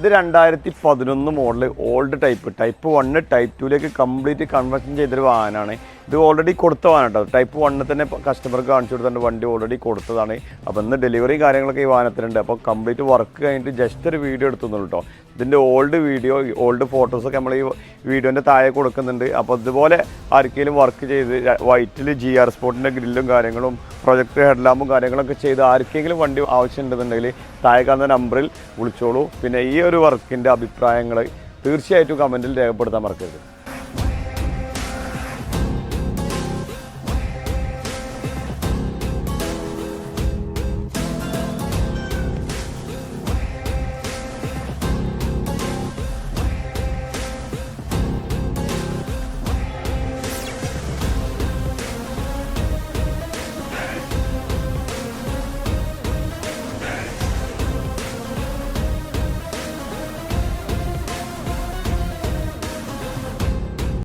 ഇത് രണ്ടായിരത്തി പതിനൊന്ന് model old type type one type ടുവിലേക്ക് complete conversion ചെയ്തൊരു വാഹനമാണ് ഇത് ഓൾറെഡി കൊടുത്തതാണ് കേട്ടോ. ടൈപ്പ് വണ്ണിൽ തന്നെ കസ്റ്റമർക്ക് കാണിച്ചു കൊടുത്തിട്ടുണ്ട്. വണ്ടി ഓൾറെഡി കൊടുത്തതാണ്. അപ്പോൾ ഇന്ന് ഡെലിവറി കാര്യങ്ങളൊക്കെ ഈ വാഹനത്തിനുണ്ട് അപ്പോൾ കംപ്ലീറ്റ് വർക്ക് കഴിഞ്ഞിട്ട് ജസ്റ്റ് ഒരു വീഡിയോ എടുത്തുന്നുള്ളൂ കേട്ടോ. ഇതിന്റെ ഓൾഡ് വീഡിയോ ഓൾഡ് ഫോട്ടോസൊക്കെ നമ്മൾ ഈ വീഡിയോന്റെ താഴെ കൊടുക്കുന്നുണ്ട്. അപ്പോൾ ഇതുപോലെ ആർക്കെങ്കിലും വർക്ക് ചെയ്ത് വൈറ്റിൽ ജി ആർ സ്പോർട്ടിന്റെ ഗ്രില്ലും കാര്യങ്ങളും പ്രൊജക്ട് ഹെഡ്ലാമ്പും കാര്യങ്ങളൊക്കെ ചെയ്ത് ആർക്കെങ്കിലും വണ്ടി ആവശ്യമുണ്ടെന്നുണ്ടെങ്കിൽ താഴെ കാണുന്ന നമ്പറിൽ വിളിച്ചോളൂ. പിന്നെ ഈ ഒരു വർക്കിന്റെ അഭിപ്രായങ്ങൾ തീർച്ചയായിട്ടും കമന്റിൽ രേഖപ്പെടുത്താൻ മറക്കരുത്.